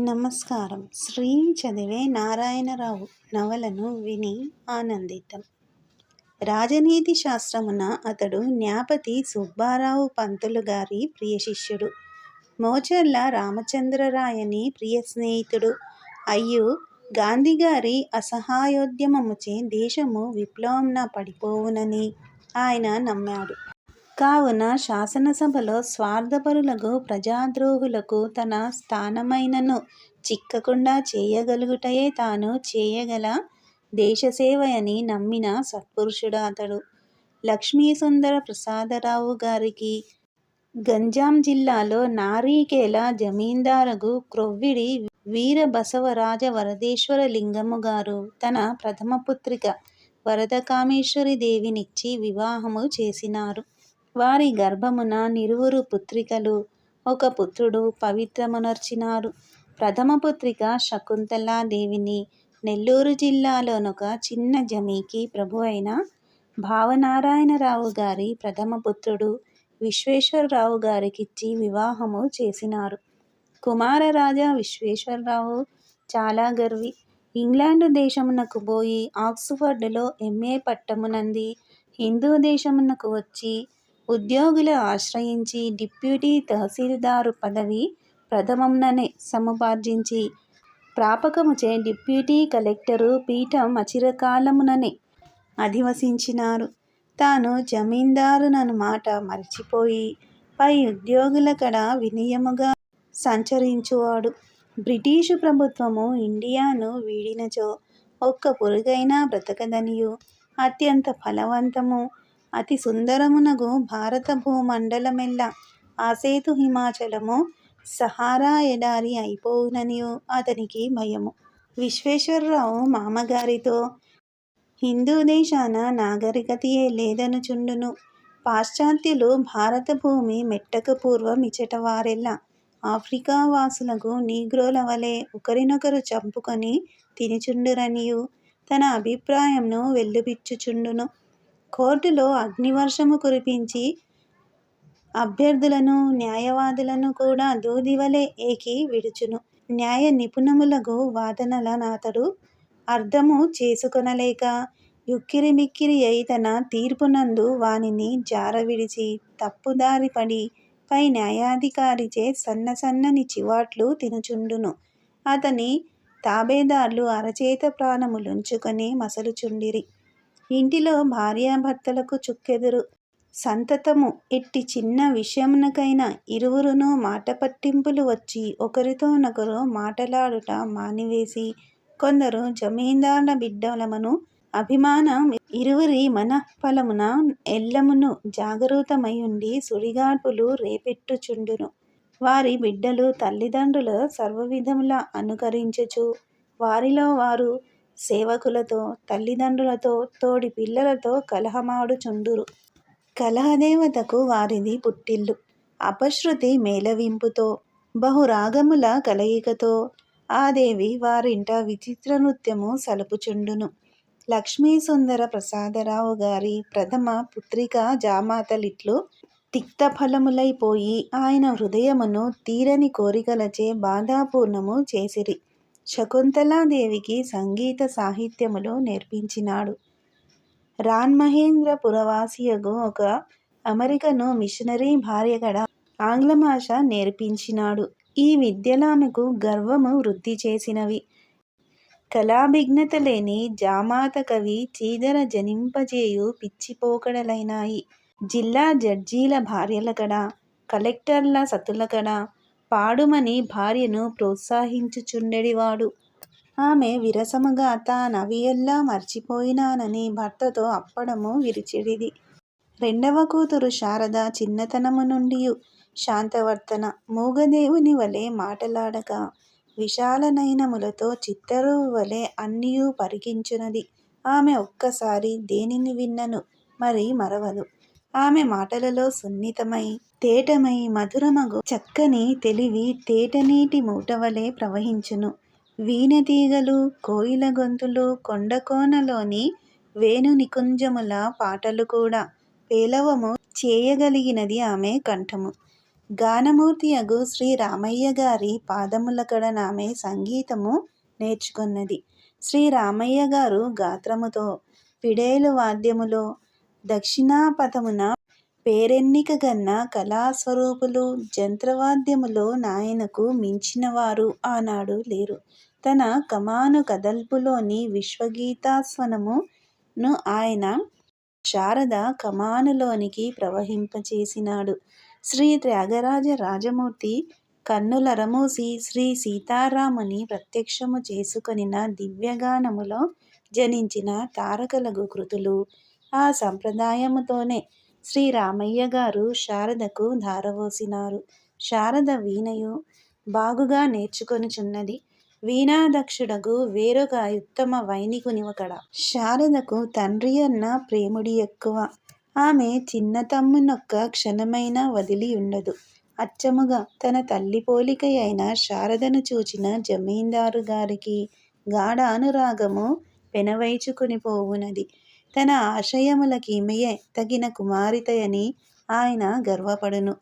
నమస్కారం. శ్రీ చదివే నారాయణరావు నవలను విని ఆనందితం. రాజనీతి శాస్త్రమున అతడు న్యాపతి సుబ్బారావు పంతులు గారి ప్రియ శిష్యుడు. మోచర్ల రామచంద్రరాయని ప్రియ స్నేహితుడు. అయ్యు గాంధీగారి అసహాయోద్యమముచే దేశము విప్లవంన పడిపోవునని ఆయన నమ్మాడు. కావున శాసనసభలో స్వార్థపరులకు ప్రజాద్రోహులకు తన స్థానమైనను చిక్కకుండా చేయగలుగుటయే తాను చేయగల దేశసేవయని నమ్మిన సత్పురుషుడు అతడు. లక్ష్మీసుందర ప్రసాదరావు గారికి గంజాం జిల్లాలో నారీకేల జమీందారుగు క్రొవ్విడి వీరబసవరాజ వరదేశ్వర లింగము గారు తన ప్రథమ పుత్రిక వరదకామేశ్వరి దేవినిచ్చి వివాహము చేసినారు. వారి గర్భమున నిరువురు పుత్రికలు ఒక పుత్రుడు పవిత్రమునర్చినారు. ప్రథమ పుత్రిక శకుంతలా దేవిని నెల్లూరు జిల్లాలోనొక చిన్న జమీకి ప్రభువైన భావనారాయణరావు గారి ప్రథమ పుత్రుడు విశ్వేశ్వరరావు గారికిచ్చి వివాహము చేసినారు. కుమారరాజా విశ్వేశ్వరరావు చాలా గర్వి. ఇంగ్లాండ్ దేశమునకు పోయి ఆక్స్ఫర్డ్లో ఎంఏ పట్టమునంది హిందూ దేశమునకు వచ్చి ఉద్యోగులు ఆశ్రయించి డిప్యూటీ తహసీల్దారు పదవి ప్రథమంననే సముపార్జించి ప్రాపకముచే డిప్యూటీ కలెక్టరు పీఠం అచిరకాలముననే అధివసించినారు. తాను జమీందారునను మాట మరిచిపోయి పై ఉద్యోగుల కడ వినియముగా సంచరించువాడు. బ్రిటీషు ప్రభుత్వము ఇండియాను వీడినచో ఒక్క పురుగైనా బ్రతకదనియు అత్యంత ఫలవంతము అతి సుందరమునగు భారత భూమండలమెల్ల ఆసేతు హిమాచలము సహారా ఎడారి అయిపోవుననియు అతనికి భయము. విశ్వేశ్వరరావు మామగారితో హిందూ దేశాన నాగరికతయే లేదనుచుండును. పాశ్చాత్యులు భారత భూమి మెట్టక పూర్వం మిచట వారెల్ల ఆఫ్రికా వాసులకు నీగ్రోల వలె ఒకరినొకరు చంపుకొని తినిచుండురనియు తన అభిప్రాయంను వెల్లుబిచ్చుచుండును కోర్టులో అగ్నివర్షము కురిపించి అభ్యర్థులను న్యాయవాదులను కూడా దూదివలే ఏకి విడుచును. న్యాయ నిపుణములకు వాదనల నాతడు అర్థము చేసుకొనలేక యుక్కిరిమిక్కిరి అయి తన తీర్పునందు వానిని జారవిడిచి తప్పుదారి పడి పై న్యాయాధికారిచే సన్న సన్నని చివాట్లు తినుచుండును. అతని తాబేదార్లు అరచేత ప్రాణములుంచుకొని మసలుచుండిరి. ఇంటిలో భార్యాభర్తలకు చుక్కెదురు సంతతము ఎట్టి చిన్న విషయమునకైనా ఇరువురును మాటపట్టింపులు వచ్చి ఒకరితో నొకరు మాటలాడుట మానివేసి కొందరు జమీందారుల బిడ్డలమను అభిమానం ఇరువురి మనఃఫలమున ఎల్లమును జాగరూతమయుండి సుడిగాడ్పులు రేపెట్టుచుండును. వారి బిడ్డలు తల్లిదండ్రుల సర్వవిధముల అనుకరించుచు వారిలో వారు సేవకులతో తల్లిదండ్రులతో తోడి పిల్లలతో కలహమాడుచుండురు కలహదేవతకు వారిది పుట్టిల్లు. అపశ్రుతి మేలవింపుతో బహురాగముల కలయికతో ఆ దేవి వారింట విచిత్ర నృత్యము సలుపుచుండును. లక్ష్మీసుందర ప్రసాదరావు గారి ప్రథమ పుత్రిక జామాతలిట్లు తిక్తఫలములైపోయి ఆయన హృదయమును తీరని కోరికలచే బాధాపూర్ణము చేసిరి. శకుంతలా దేవికి సంగీత సాహిత్యములు నేర్పించినాడు. రాన్మహేంద్ర పురవాసియగు ఒక అమెరికను మిషనరీ భార్యగడ ఆంగ్ల భాష నేర్పించినాడు. ఈ విద్యలామెకు గర్వము వృద్ధి చేసినవి. కళాభిజ్ఞత లేని జామాత కవి చీదర జనింపజేయు పిచ్చిపోకడలైనాయి. జిల్లా జడ్జీల భార్యలకడ కలెక్టర్ల సతులకడ పాడుమని భార్యను ప్రోత్సహించుచుండెడివాడు. ఆమె విరసముగా తానవియెల్ల మర్చిపోయినానని భర్తతో అప్పడము విరిచెడిది. రెండవ కూతురు శారద చిన్నతనము నుండియు శాంతవర్తన. మూగదేవుని వలె మాటలాడక విశాలనయనములతో చిత్తరువువలె అన్నియూ పరికించునది. ఆమె ఒక్కసారి దేనిని విన్నను మరి మరవదు. ఆమె మాటలలో సున్నితమై తేటమై మధురమగు చక్కని తెలివి తేటనీటి మూటవలే ప్రవహించును. వీణతీగలు కోయిల గొంతులు కొండకోనలోని వేణునికుంజముల పాటలు కూడా పేలవము చేయగలిగినది ఆమె కంఠము. గానమూర్తి అగు శ్రీ రామయ్య గారి పాదముల ఆమె సంగీతము నేర్చుకున్నది శ్రీ రామయ్య గారు గాత్రముతో, పిడేలు వాద్యములో, దక్షిణాపథమున పేరెన్నికగన్న కళాస్వరూపులు. జంత్రవాద్యములో నాయనకు మించినవారు ఆనాడు లేరు. తన కమాను కదల్పులోని విశ్వగీతాస్వనమును ఆయన శారద కమానులోనికి ప్రవహింపచేసినాడు. శ్రీ త్యాగరాజ రాజమూర్తి కన్నులరమూసి శ్రీ సీతారాముని ప్రత్యక్షము చేసుకొనిన దివ్యగానములో జనించిన తారకలగు కృతులు. ఆ సంప్రదాయముతోనే శ్రీ రామయ్యగారు శారదకు ధారవోసినారు. శారద వీణయు బాగుగా నేర్చుకొనుచున్నది. వీణాదక్షుడగు వేరొక యుత్తమ వైనికునివకడ. శారదకు తండ్రి అన్న ప్రేముడి ఎక్కువ ఆమె చిన్నతమ్మునొక్క క్షణమైనా ఉండదు అచ్చముగా తన తల్లి పోలికయైన శారదను చూచిన జమీందారుగారికి గాఢానురాగము పెనవేచుకొనిపోవునది. తన ఆశయములకీమెయే తగిన కుమారితయని ఆయన గర్వపడును.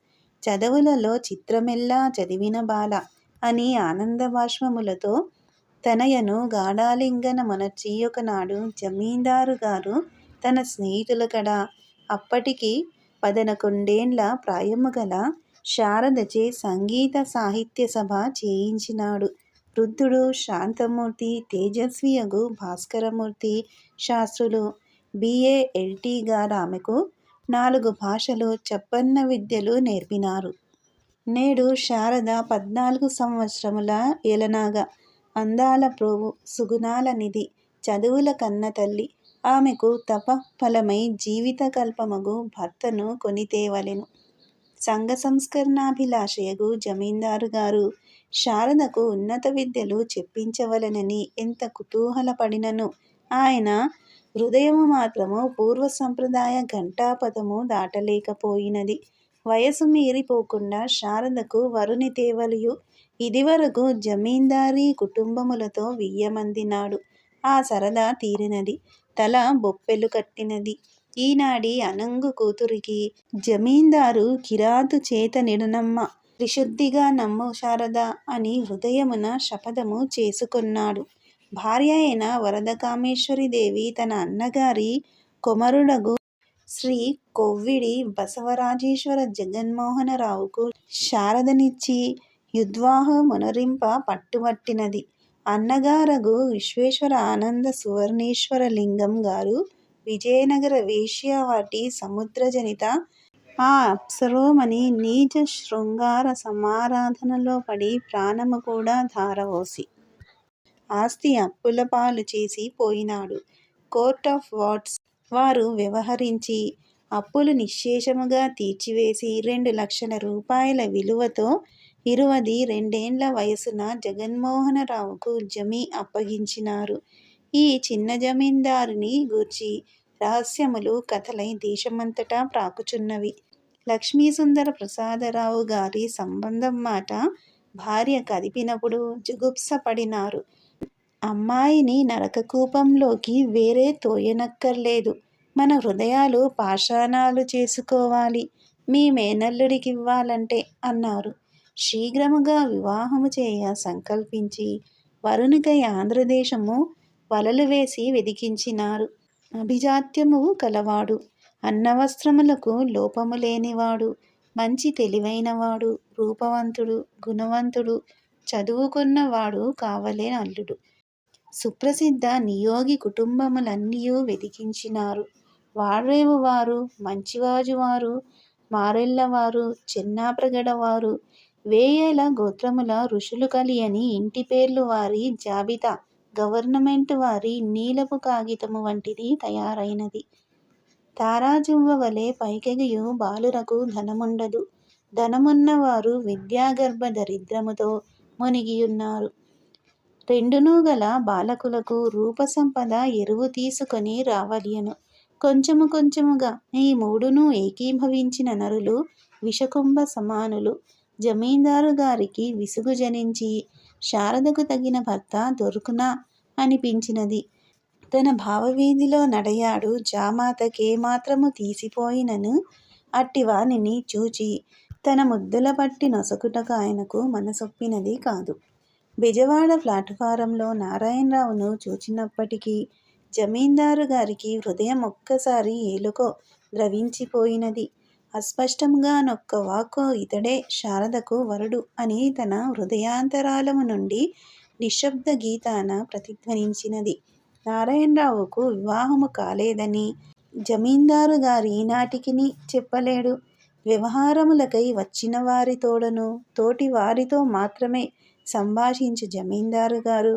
చదవులలో చిత్రమెల్లా చదివిన బాల అని ఆనందబాష్పములతో తనయను గాఢాలింగనమొనర్చి ఒకనాడు జమీందారుగారు తన స్నేహితులకడ అప్పటికి పదనకొండేండ్ల ప్రాయముగల శారదచే సంగీత సాహిత్య సభ చేయించినాడు. వృద్ధుడు, శాంతమూర్తి, తేజస్వియగు భాస్కరమూర్తి శాస్త్రులు బిఏఎల్టీ గారు ఆమెకు నాలుగు భాషలు, చెప్పన్న విద్యలు నేర్పినారు. నేడు శారద పద్నాలుగు సంవత్సరముల ఏలనాగా అందాల ప్రోవు, సుగుణాల నిధి, చదువుల కన్నతల్లి. ఆమెకు తపఃఫలమై జీవితకల్పమగు భర్తను కొనితేవలెను. సంఘ సంస్కరణాభిలాషయగు జమీందారు గారు శారదకు ఉన్నత విద్యలు చెప్పించవలెనని ఎంత కుతూహలపడినను ఆయన హృదయము మాత్రము పూర్వ సంప్రదాయ ఘంటాపథము దాటలేకపోయినది. వయసు మీరిపోకుండా శారదకు వరుని తేవలియు. ఇదివరకు జమీందారీ కుటుంబములతో వియ్యమందినాడు. ఆ సరదా తీరినది. తల బొప్పెలు కట్టినది. ఈనాడి అనంగు కూతురికి జమీందారు కిరాతు చేత నిడనమ్మ త్రిశుద్ధిగా నమ్ము శారద అని హృదయమున శపథము చేసుకొన్నాడు. భార్య అయిన వరదకామేశ్వరీదేవి తన అన్నగారి కొమరుడగు శ్రీ కొవ్విడి బసవరాజేశ్వర జగన్మోహనరావుకు శారదనిచ్చి యుద్వాహ మునరింప పట్టుబట్టినది. అన్నగారగు విశ్వేశ్వర ఆనంద సువర్ణేశ్వర లింగం గారు విజయనగర వేశ్యావాటి సముద్రజనిత ఆ అప్సరోమణి నీచ శృంగార సమారాధనలో పడి ప్రాణము కూడా ధారవోసి ఆస్తి అప్పులపాలు చేసి పోయినాడు. కోర్ట్ ఆఫ్ వార్డ్స్ వారు వ్యవహరించి అప్పులు నిశ్శేషముగా తీర్చివేసి రెండు లక్షల రూపాయల విలువతో ఇరువది రెండేండ్ల వయసున జగన్మోహనరావుకు జమీ అప్పగించినారు. ఈ చిన్న జమీందారుని గూర్చి రహస్యములు కథలై దేశమంతటా ప్రాకుచున్నవి. లక్ష్మీసుందర ప్రసాదరావు గారి సంబంధం మాట భార్య కదిపినప్పుడు జుగుప్స పడినారు. అమ్మాయిని నరకకూపంలోకి వేరే తోయనక్కర్లేదు మన హృదయాలు పాషాణాలు చేసుకోవాలి. మీ మేనల్లుడికివ్వాలంటే అన్నారు. శీఘ్రముగా వివాహము చేయ సంకల్పించి వరుణికై ఆంధ్రదేశము వలలు వేసి వెదికించినారు. అభిజాత్యము కలవాడు, అన్నవస్త్రములకు లోపము లేనివాడు, మంచి తెలివైనవాడు, రూపవంతుడు, గుణవంతుడు, చదువుకున్నవాడు కావలె అల్లుడు. సుప్రసిద్ధ నియోగి కుటుంబములన్నియు వెదికించినారు. వాడ్రేవువారు, మంచివాజువారు మారెళ్ళవారు, చిన్నాప్రగడవారు వేయేల గోత్రముల ఋషులు కలియని ఇంటిపేర్లు వారి జాబితా గవర్నమెంట్ వారి నీలపు కాగితము వంటిది తయారైనది. తారాజువ్వ వలె పైకెగియు బాలురకు ధనముండదు. ధనమున్నవారు విద్యాగర్భ దరిద్రముతో మునిగియున్నారు. రెండునూ గల బాలకులకు రూపసంపద ఎరువు తీసుకొని రావలియను కొంచెము కొంచెముగా ఈ మూడునూ ఏకీభవించిన నరులు విషకుంభ సమానులు. జమీందారు గారికి విసుగు జనించి శారదకు తగిన భర్త దొరుకునా అనిపించినది. తన భావవీధిలో నడయాడు జామాతకేమాత్రము తీసిపోయినను అట్టివానిని చూచి తన ముద్దుల పట్టి నొసకుటకు ఆయనకు మనసొప్పినది కాదు. బెజవాడ ప్లాట్ఫారంలో నారాయణరావును చూచినప్పటికీ జమీందారు గారికి హృదయం ఒక్కసారి ఏలుకో ద్రవించిపోయినది. అస్పష్టంగా నొక్క వాకో ఇతడే శారదకు వరుడు అని తన హృదయాంతరాలము నుండి నిశ్శబ్ద గీతాన ప్రతిధ్వనించినది. నారాయణరావుకు వివాహము కాలేదని జమీందారు గారి ఈనాటికిని చెప్పలేడు. వ్యవహారములకై వచ్చిన వారితోడను తోడను, తోటివారితో మాత్రమే సంభాషించు జమీందారుగారు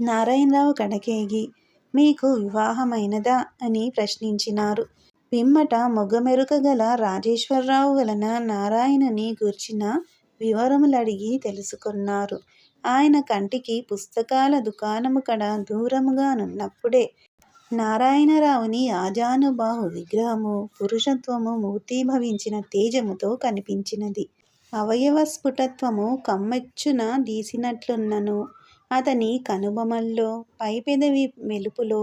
నారాయణరావు కడకేగి మీకు వివాహమైనదా? అని ప్రశ్నించినారు. పిమ్మట మొగమెరుకగల రాజేశ్వరరావు వలన నారాయణుని గూర్చిన వివరములడిగి తెలుసుకున్నారు ఆయన కంటికి పుస్తకాల దుకాణముకడ దూరముగా నున్నప్పుడే నారాయణరావుని ఆజానుబాహు విగ్రహము పురుషత్వము మూర్తీభవించిన తేజముతో కనిపించినది. అవయవ స్ఫుటత్వము కమ్మెచ్చున దీసినట్లున్నను అతని కనుబొమల్లో, పైపెదవి మెలుపులో,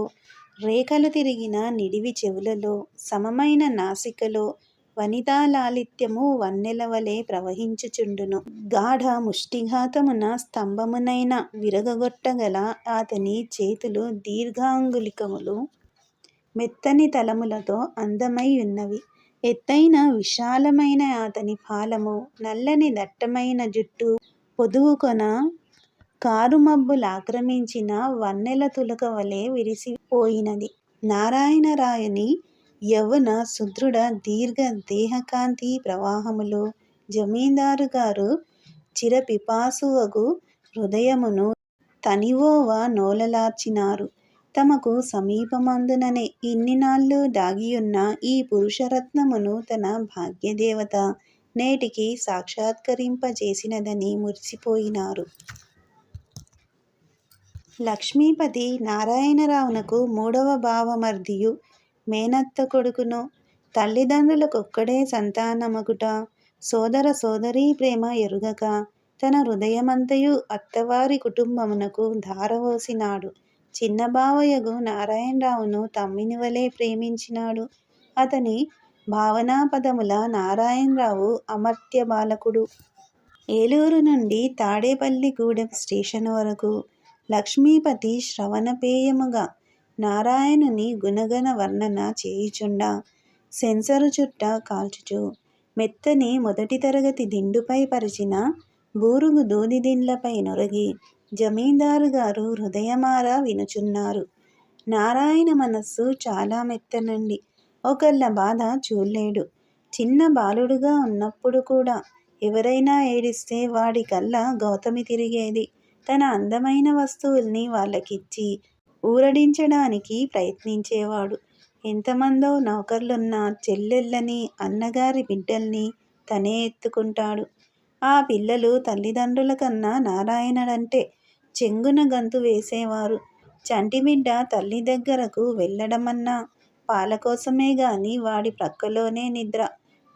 రేఖలు తిరిగిన నిడివి చెవులలో, సమమైన నాసికలో వనితాలాలిత్యము వన్నెలవలె ప్రవహించుచుండును. గాఢ ముష్టిఘాతమున స్తంభమునైన విరగగొట్టగల అతని చేతులు దీర్ఘాంగులికములు మెత్తని తలములతో అందమై ఉన్నవి ఎత్తైన విశాలమైన అతని పాలము నల్లని దట్టమైన జుట్టు పొదువుకొన కారుమబ్బు ఆక్రమించిన వన్నెల తులకవలె విరిసిపోయినది. నారాయణరాయని యౌవన సుదృఢ దీర్ఘ దేహకాంతి ప్రవాహములో జమీందారుగారు చిరపిపాసువగు హృదయమును తనివోవ నోలలార్చినారు. తమకు సమీపమందుననే ఇన్నినాళ్ళు దాగియున్న ఈ పురుషరత్నమును తన భాగ్యదేవత నేటికి సాక్షాత్కరింపజేసినదని మురిసిపోయినారు. లక్ష్మీపతి నారాయణరావునకు మూడవ భావమర్ధియు మేనత్త కొడుకును. తల్లిదండ్రులకొక్కడే సంతానమగుట, సోదర సోదరీ ప్రేమ ఎరుగక తన హృదయమంతయు అత్తవారి కుటుంబమునకు ధారవోసినాడు. చిన్నబావయగు నారాయణరావును తమ్మునివలె ప్రేమించినాడు. అతని భావనాపదముల నారాయణరావు అమర్త్య బాలకుడు. ఏలూరు నుండి తాడేపల్లిగూడెం స్టేషన్ వరకు లక్ష్మీపతి శ్రవణపేయముగా నారాయణుని గుణగణ వర్ణన చేయుచుండా సెన్సరు చుట్ట కాల్చుచు, మెత్తని మొదటి తరగతి దిండుపై పరిచిన బూరుగు దూదిదిండ్లపై నొరగి జమీందారు గారు హృదయమార వినుచున్నారు. నారాయణ మనస్సు చాలా మెత్తనండి. ఒకళ్ళ బాధ చూడలేడు చిన్న బాలుడుగా ఉన్నప్పుడు కూడా ఎవరైనా ఏడిస్తే వాడి కళ్ళ గౌతమి తిరిగేది. తన అందమైన వస్తువుల్ని వాళ్ళకిచ్చి ఊరడించడానికి ప్రయత్నించేవాడు. ఎంతమందో నౌకర్లున్న చెల్లెళ్ళని, అన్నగారి బిడ్డల్ని తనే ఎత్తుకుంటాడు. ఆ పిల్లలు తల్లిదండ్రుల కన్నా నారాయణుడంటే చెంగున గంతు వేసేవారు. చంటిబిడ్డ తల్లి దగ్గరకు వెళ్ళడమన్నా పాలకోసమే గాని వాడి ప్రక్కలోనే నిద్ర.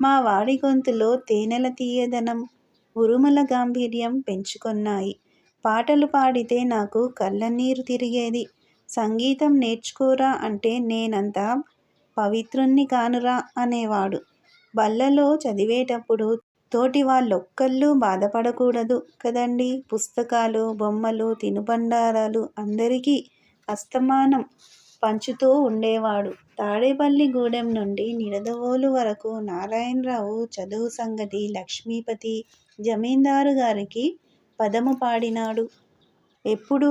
మా వాడి గొంతులో తేనెల తీయదనం, ఉరుముల గాంభీర్యం పెంచుకున్నాయి పాటలు పాడితే నాకు కళ్ళనీరు తిరిగేది. సంగీతం నేర్చుకోరా అంటే నేనంత పవిత్రుణ్ణి కానురా అనేవాడు. బల్లలో చదివేటప్పుడు తోటి వాళ్ళొక్కళ్ళు బాధపడకూడదు కదండీ పుస్తకాలు, బొమ్మలు, తినుబండారాలు అందరికీ అస్తమానం పంచుతూ వుండేవాడు. తాడేపల్లిగూడెం నుండి నిడదవోలు వరకు నారాయణరావు చదువు సంగతి లక్ష్మీపతి జమీందారు గారికి పదము పాడినాడు. ఎప్పుడూ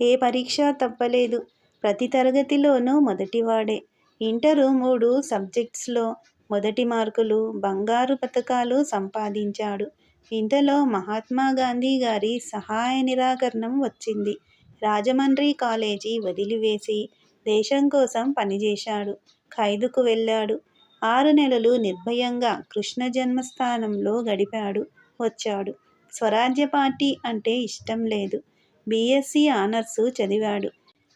ఏ పరీక్ష తప్పలేదు. ప్రతి తరగతిలోనూ మొదటివాడే. ఇంటరు మూడు సబ్జెక్ట్స్లో మొదటి మార్కులు, బంగారు పతకాలు సంపాదించాడు. ఇంతలో మహాత్మా గాంధీ గారి సహాయ నిరాకరణం వచ్చింది. రాజమండ్రి కాలేజీ వదిలివేసి దేశం కోసం పనిచేశాడు. ఖైదుకు వెళ్ళాడు. ఆరు నెలలు నిర్భయంగా కృష్ణ జన్మస్థానంలో గడిపాడు. వచ్చాడు. స్వరాజ్య పార్టీ అంటే ఇష్టం లేదు. బీఎస్సీ ఆనర్సు చదివాడు.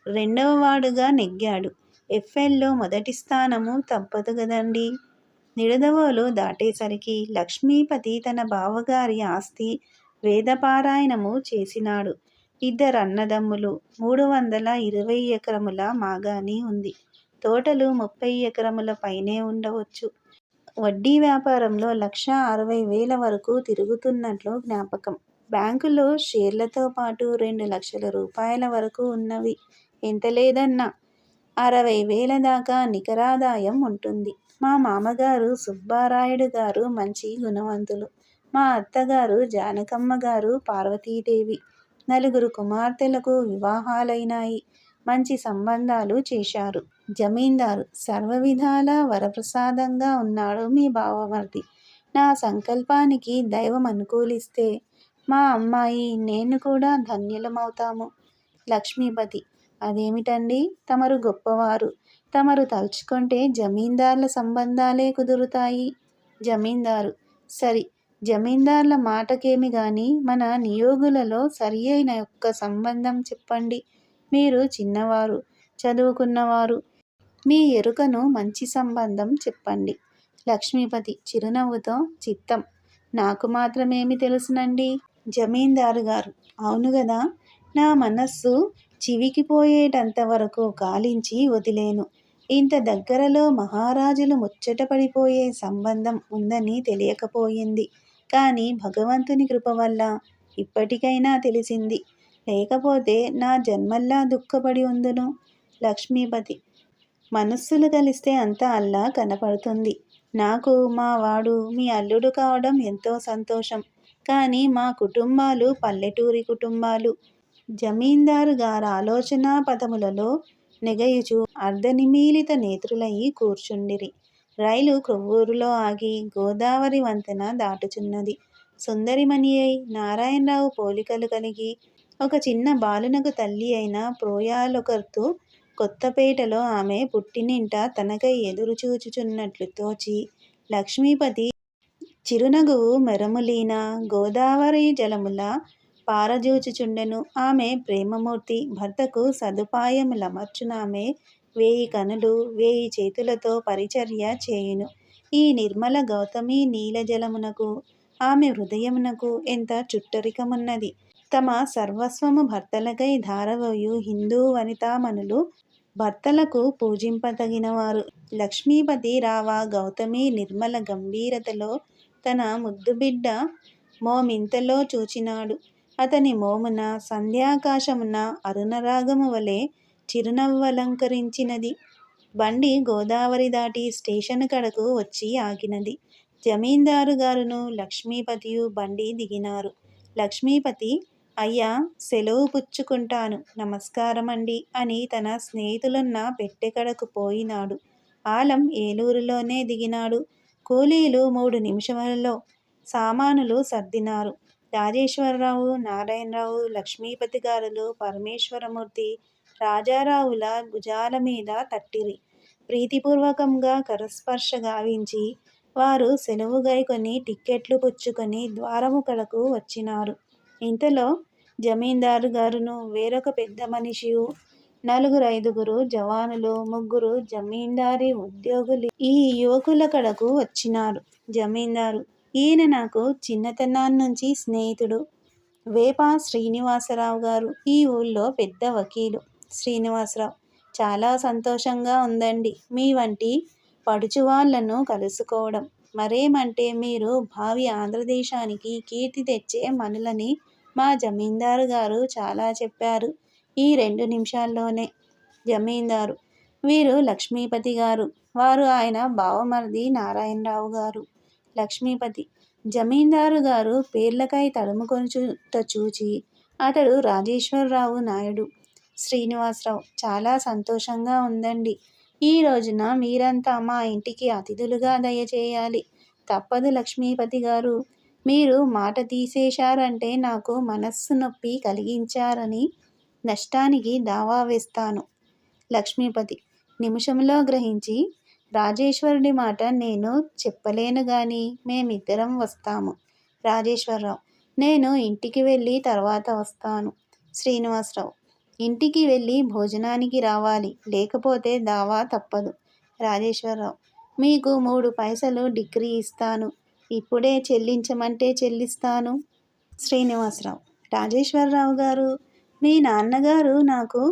రెండవవాడుగా నెగ్గాడు. ఎఫ్ఎల్లో మొదటి స్థానము తప్పదు కదండీ నిడదవోలు దాటేసరికి లక్ష్మీపతి తన బావగారి ఆస్తి వేదపారాయణము చేసినాడు. ఇద్దరన్నదమ్ములు. మూడు వందల ఇరవై ఎకరముల మాగాణి ఉంది. తోటలు ముప్పై ఎకరముల పైనే ఉండవచ్చు. వడ్డీ వ్యాపారంలో లక్ష అరవై వేల వరకు తిరుగుతున్నట్లు జ్ఞాపకం బ్యాంకులో షేర్లతో పాటు రెండు లక్షల రూపాయల వరకు ఉన్నవి ఎంత లేదన్నా అరవై వేల దాకా నికరాదాయం ఉంటుంది. మా మామగారు సుబ్బారాయుడు గారు మంచి గుణవంతులు. మా అత్తగారు జానకమ్మ గారు పార్వతీదేవి. నలుగురు కుమార్తెలకు వివాహాలైనాయి. మంచి సంబంధాలు చేశారు. జమీందారు సర్వవిధాల వరప్రసాదంగా ఉన్నాడు మీ బావమర్ది. నా సంకల్పానికి దైవం అనుకూలిస్తే మా అమ్మాయి నేను కూడా ధన్యులమవుతాము. లక్ష్మీపతి అదేమిటండి? తమరు గొప్పవారు. తమరు తలుచుకుంటే జమీందార్ల సంబంధాలే కుదురుతాయి. జమీందారు. సరి. జమీందార్ల మాటకేమి గాని మన నియోగులలో సరి అయిన యొక్క సంబంధం చెప్పండి. మీరు చిన్నవారు చదువుకున్నవారు. మీ ఎరుకను మంచి సంబంధం చెప్పండి. లక్ష్మీపతి చిరునవ్వుతో చిత్తం. నాకు మాత్రమేమి తెలుసునండి? జమీందారు గారు. అవును కదా నా మనస్సు చివికిపోయేటంత వరకు కాలించి వదిలేను. ఇంత దగ్గరలో మహారాజులు ముచ్చటపడిపోయే సంబంధం ఉందని తెలియకపోయింది. కానీ భగవంతుని కృప వల్ల ఇప్పటికైనా తెలిసింది. లేకపోతే నా జన్మల్లా దుఃఖపడి ఉందును. లక్ష్మీపతి మనస్సులు కలిస్తే అంతా అల్లా కనపడుతుంది. నాకు మా వాడు మీ అల్లుడు కావడం ఎంతో సంతోషం. కానీ మా కుటుంబాలు పల్లెటూరి కుటుంబాలు. జమీందారు గారు ఆలోచన పదములలో నెగయుచు అర్ధనిమీలిత నేత్రులయ్యి కూర్చుండిరి. రైలు క్రొవ్వూరులో ఆగి గోదావరి వంతెన దాటుచున్నది. సుందరిమణి అయి నారాయణరావు పోలికలు కలిగి ఒక చిన్న బాలునకు తల్లి అయిన ప్రోయాలొకర్తు కొత్తపేటలో ఆమె పుట్టినింట తనకై ఎదురు చూచుచున్నట్లు తోచి లక్ష్మీపతి చిరునగువు మెరములీన గోదావరి జలముల పారజూచుచుండెను. ఆమె ప్రేమమూర్తి భర్తకు సదుపాయములమర్చునామె. వేయి కనులు వేయి చేతులతో పరిచర్య చేయును. ఈ నిర్మల గౌతమి నీలజలమునకు ఆమె హృదయమునకు ఎంత చుట్టరికమున్నది. తమ సర్వస్వము భర్తలకై ధారవోయు హిందూ వనితామణులు భర్తలకు పూజింపతగినవారు లక్ష్మీపతి రావ గౌతమి నిర్మల గంభీరతలో తన ముద్దుబిడ్డ మోమింతలో చూచినాడు. అతని మోమున సంధ్యాకాశమున అరుణరాగము వలె చిరునవ్వలంకరించినది. బండి గోదావరి దాటి స్టేషన్ కడకు వచ్చి ఆగినది. జమీందారు గారును లక్ష్మీపతియు బండి దిగినారు. లక్ష్మీపతి అయ్యా సెలవు పుచ్చుకుంటాను. నమస్కారం అండి అని తన స్నేహితులున్న పెట్టెకడకు పోయినాడు. ఆలం ఏలూరులోనే దిగినాడు. కూలీలు మూడు నిమిషములలో సామానులు సర్దినారు. రాజేశ్వరరావు నారాయణరావు లక్ష్మీపతి గారులు పరమేశ్వరమూర్తి రాజారావుల భుజాల మీద తట్టిరి. ప్రీతిపూర్వకంగా కరస్పర్శ గావించి వారు సెలవు గైకొని టిక్కెట్లు పుచ్చుకొని ద్వారము కడకు వచ్చినారు. ఇంతలో జమీందారు గారును వేరొక పెద్ద మనిషి నలుగురు ఐదుగురు జవానులు ముగ్గురు జమీందారీ ఉద్యోగులు ఈ యువకుల కడకు వచ్చినారు. జమీందారు ఈయన నాకు చిన్నతనాన్నుంచి స్నేహితుడు. వేప శ్రీనివాసరావు గారు. ఈ ఊళ్ళో పెద్ద వకీలు. శ్రీనివాసరావు చాలా సంతోషంగా ఉందండి. మీ వంటి పడుచువాళ్ళను కలుసుకోవడం. మరేమంటే మీరు భావి ఆంధ్రదేశానికి కీర్తి తెచ్చే మనులని మా జమీందారు గారు చాలా చెప్పారు ఈ రెండు నిమిషాల్లోనే. జమీందారు వీరు లక్ష్మీపతి గారు. వారు ఆయన బావమరిది నారాయణరావు గారు. లక్ష్మీపతి. జమీందారు గారు పేర్లకై తడుముకొనుచుట చూచి అతడు రాజేశ్వరరావు నాయుడు. శ్రీనివాసరావు చాలా సంతోషంగా ఉందండి. ఈ రోజున మీరంతా మా ఇంటికి అతిథులుగా దయచేయాలి. తప్పదు లక్ష్మీపతి గారు. మీరు మాట తీసేశారంటే నాకు మనస్సు నొప్పి కలిగించారని నష్టానికి దావా వేస్తాను. లక్ష్మీపతి నిమిషంలో గ్రహించి రాజేశ్వరుడి మాట నేను చెప్పలేను గాని మేమిద్దరం వస్తాము. రాజేశ్వరరావు నేను ఇంటికి వెళ్ళి తర్వాత వస్తాను. శ్రీనివాసరావు ఇంటికి వెళ్ళి భోజనానికి రావాలి. లేకపోతే దావా తప్పదు. రాజేశ్వరరావు మీకు మూడు పైసలు డిగ్రీ ఇస్తాను. ఇప్పుడే చెల్లించమంటే చెల్లిస్తాను. శ్రీనివాసరావు రాజేశ్వరరావు గారు మీ నాన్నగారు నాకు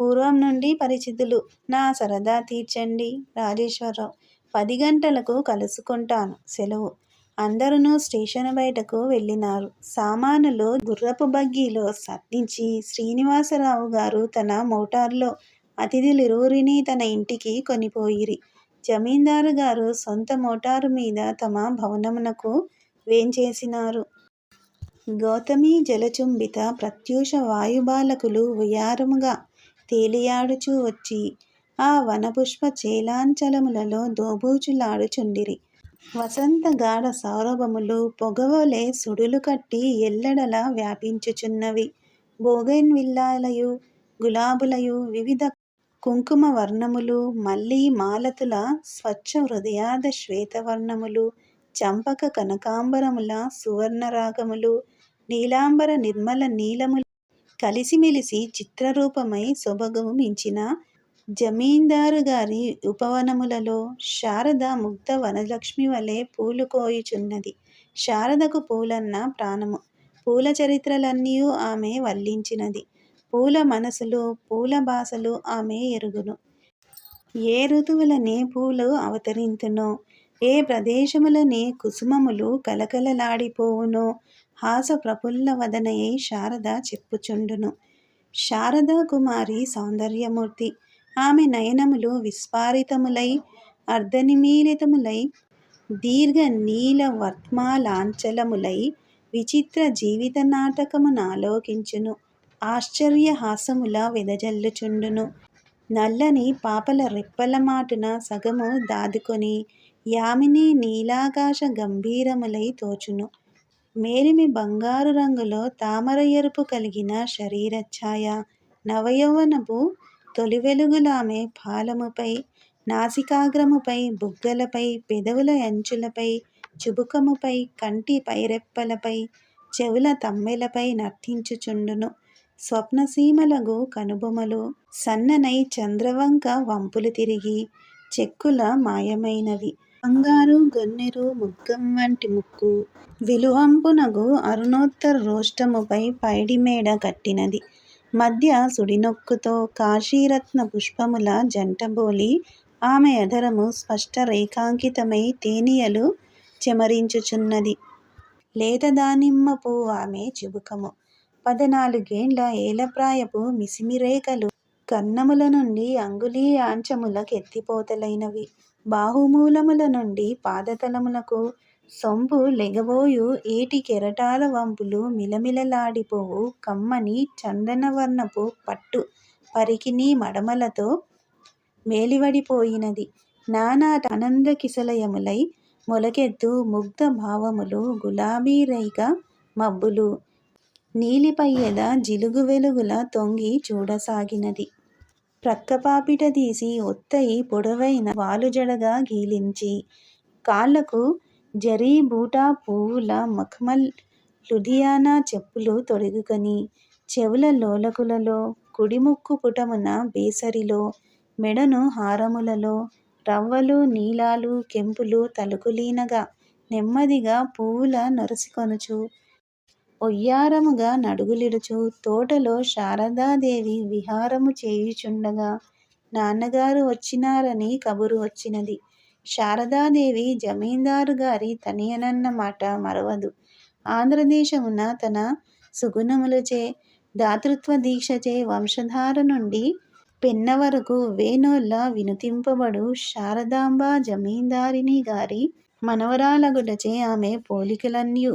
పూర్వం నుండి పరిచితులు. నా సరదా తీర్చండి రాజేశ్వరరావు. పది గంటలకు కలుసుకుంటాను సెలవు. అందరూ స్టేషన్ బయటకు వెళ్ళినారు. సామానులు గుర్రపు బగ్గీలో సర్దించి శ్రీనివాసరావు గారు తన మోటార్లో అతిథులిరువురిని తన ఇంటికి కొనిపోయిరి. జమీందారు గారు సొంత మోటారు మీద తమ భవనమునకు వేంచేసినారు. గౌతమి జలచుంబిత ప్రత్యూష వాయుబాలకులు ఉయారముగా తేలియాడుచూ వచ్చి ఆ వనపుష్ప చేలాంచలములలో దోబూచులాడుచుండిరి. వసంత గాఢ సౌరభములు పొగవలే సుడులు కట్టి ఎల్లడలా వ్యాపించుచున్నవి. బోగైన్విల్లాలయు గులాబులయు వివిధ కుంకుమ వర్ణములు మళ్ళీ మాలతుల స్వచ్ఛ హృదయార్ధ శ్వేతవర్ణములు చంపక కనకాంబరముల సువర్ణరాగములు నీలాంబర నిర్మల నీలములు కలిసిమెలిసి చిత్రరూపమై సొబగు మించిన జమీందారు గారి ఉపవనములలో శారద ముగ్ధ వనలక్ష్మి వలె పూలు కోయుచున్నది. శారదకు పూలన్న ప్రాణము. పూల చరిత్రలన్నీ ఆమె వల్లించినది. పూల మనసులు పూల భాషలు ఆమె ఎరుగును. ఏ ఋతువులనే పూలు అవతరింతునో ఏ ప్రదేశములనే కుసుమములు కలకలలాడిపోవునో హాస ప్రఫుల్ల వదనయై శారద చెప్పుచుండును. శారదా కుమారి సౌందర్యమూర్తి. ఆమె నయనములు విస్ఫారితములై అర్ధనిమీలితములై దీర్ఘ నీల వర్త్మాలాంచలములై విచిత్ర జీవిత నాటకమునాలోకించును ఆశ్చర్య హాసముల వెదజల్లుచుండును. నల్లని పాపల రెప్పల మాటున సగము దాదుకొని యామిని నీలాకాశ గంభీరములై తోచును. మేరిమి బంగారు రంగులో తామర ఎరుపు కలిగిన శరీరఛాయ నవయౌవనపు తొలి వెలుగులామె పాలముపై నాసికాగ్రముపై బుగ్గలపై పెదవుల అంచులపై చుబుకముపై కంటి పైరెప్పలపై చెవుల తమ్మెలపై నర్తించుచుండును. స్వప్నసీమలగు కనుబొమలు సన్ననై చంద్రవంక వంపులు తిరిగి చెక్కుల మాయమైనవి. బంగారు గన్నెరు ముగ్గం వంటి ముక్కు. విలువంపునగు అరుణోత్తర రోష్టముపై పైడిమేడ కట్టినది. మధ్య సుడినొక్కుతో కాశీరత్న పుష్పముల జంటబోలి ఆమె అధరము స్పష్ట రేఖాంకితమై తేనియలు చెమరించుచున్నది. లేత దానిమ్మ పువ్వు ఆమె చిబుకము. పదనాలుగేండ్ల ఏలప్రాయపు మిసిమిరేఖలు కన్నముల నుండి అంగుళీ ఆంచములకెత్తిపోతలైనవి. బాహుమూలముల నుండి పాదతలములకు సొంపు లెగబోయు ఏటి కెరటాల వంపులు మిలమిలలాడిపోవు కమ్మని చందనవర్ణపు పట్టు పరికిని మడమలతో మేలివడిపోయినది. నానా ఆనంద కిసలయములై మొలకెత్తు ముగ్ధ భావములు గులాబీ రైక మబ్బులు. నీలిపయ్యద జిలుగు వెలుగుల తొంగి చూడసాగినది. ప్రక్కపాపిట తీసి ఒత్తయి పొడవైన వాలుజడగా గీలించి కాళ్ళకు జరీ బూటా పువ్వుల మఖమల్ లుధియానా చెప్పులు తొడుగుకొని చెవుల లోలకులలో కుడిముక్కు పుటమున బేసరిలో మెడను హారములలో రవ్వలు నీలాలు కెంపులు తలుకులీనగా నెమ్మదిగా పువ్వుల నొరసికొనుచు ఒయ్యారముగా నడుగులిడుచు తోటలో శారదాదేవి విహారము చేయుచుండగా నాన్నగారు వచ్చినారని కబురు వచ్చినది. శారదాదేవి జమీందారు గారి తనయనన్న మాట మరవదు. ఆంధ్రదేశమున తన సుగుణములచే దాతృత్వ దీక్షచే వంశధార నుండి పెన్న వరకు వేనోళ్ళ వినుతింపబడు శారదాంబ జమీందారిని గారి మనవరాలగుటచే ఆమె పోలికలన్యూ.